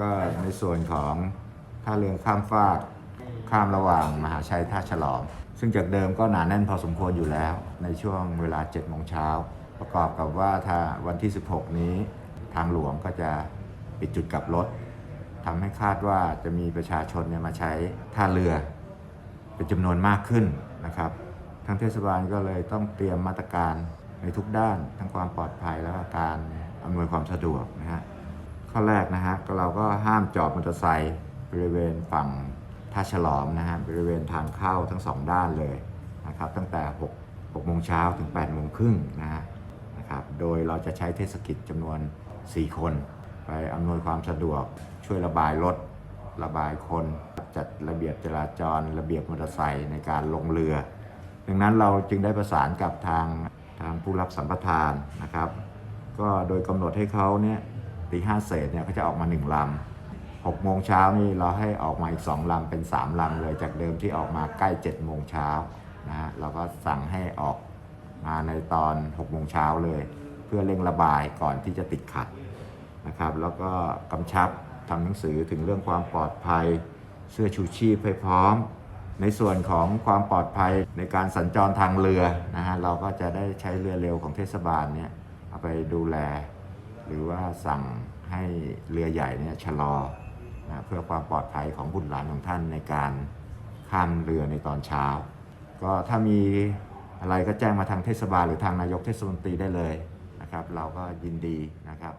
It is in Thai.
ก็ในส่วนของท่าเรือข้ามฟากข้ามระหว่างมหาชัยท่าฉลอม ซึ่งจากเดิมก็หนาแน่นพอสมควรอยู่แล้ว ในช่วงเวลา7โมงเช้า ประกอบกับว่าถ้าวันที่ 16 นี้ทางหลวงก็จะปิดจุดกลับรถทำให้คาดว่าจะมีประชาชนเนี่ยมาใช้ท่าเรือเป็นจำนวนมากขึ้นนะครับ ทางเทศบาลก็เลยต้องเตรียมมาตรการในทุกด้าน ทั้งความปลอดภัยแล้วก็การอำนวยความสะดวกนะฮะ ข้อแรกนะฮะก็เราก็ห้ามจอดมอเตอร์ไซค์บริเวณฝั่งท่าฉลอมนะฮะบริเวณทางเข้าทั้งสองด้านเลยนะครับตั้งแต่6 6โมงเช้าถึง8โมงครึ่งนะฮะนะครับโดยเราจะใช้เทศกิจจำนวน 4 คน ไปอำนวยความสะดวกช่วยระบายรถระบายคนจัดระเบียบจราจร ระเบียบมอเตอร์ไซค์ในการลงเรือ ดังนั้นเราจึงได้ประสานกับทางทางผู้รับสัมปทานนะครับ ก็โดยกำหนดให้เขาเนี่ย ตีห้าเศษเนี่ยเขาจะออกมาหนึ่งลำหกโมงเช้านี่เราให้ออกมาอีกสองลำเป็นสามลำเลยจากเดิมที่ออกมาใกล้เจ็ดโมงเช้านะฮะเราก็สั่งให้ออกมาในตอนหกโมงเช้าเลย เพื่อเร่งระบายก่อนที่จะติดขัดนะครับ แล้วก็กำชับทำหนังสือถึงเรื่องความปลอดภัย เสื้อชูชีพให้พร้อมในส่วนของความปลอดภัยในการสัญจรทางเรือนะฮะเราก็จะได้ใช้เรือเร็วของเทศบาลเนี่ยเอาไปดูแล หรือว่าสั่งให้เรือใหญ่เนี่ยชะลอนะเพื่อความปลอดภัยของบุตรหลานของท่านในการข้ามเรือในตอนเช้า ก็ถ้ามีอะไรก็แจ้งมาทางเทศบาลหรือทางนายกเทศมนตรีได้เลยนะครับ เราก็ยินดีนะครับ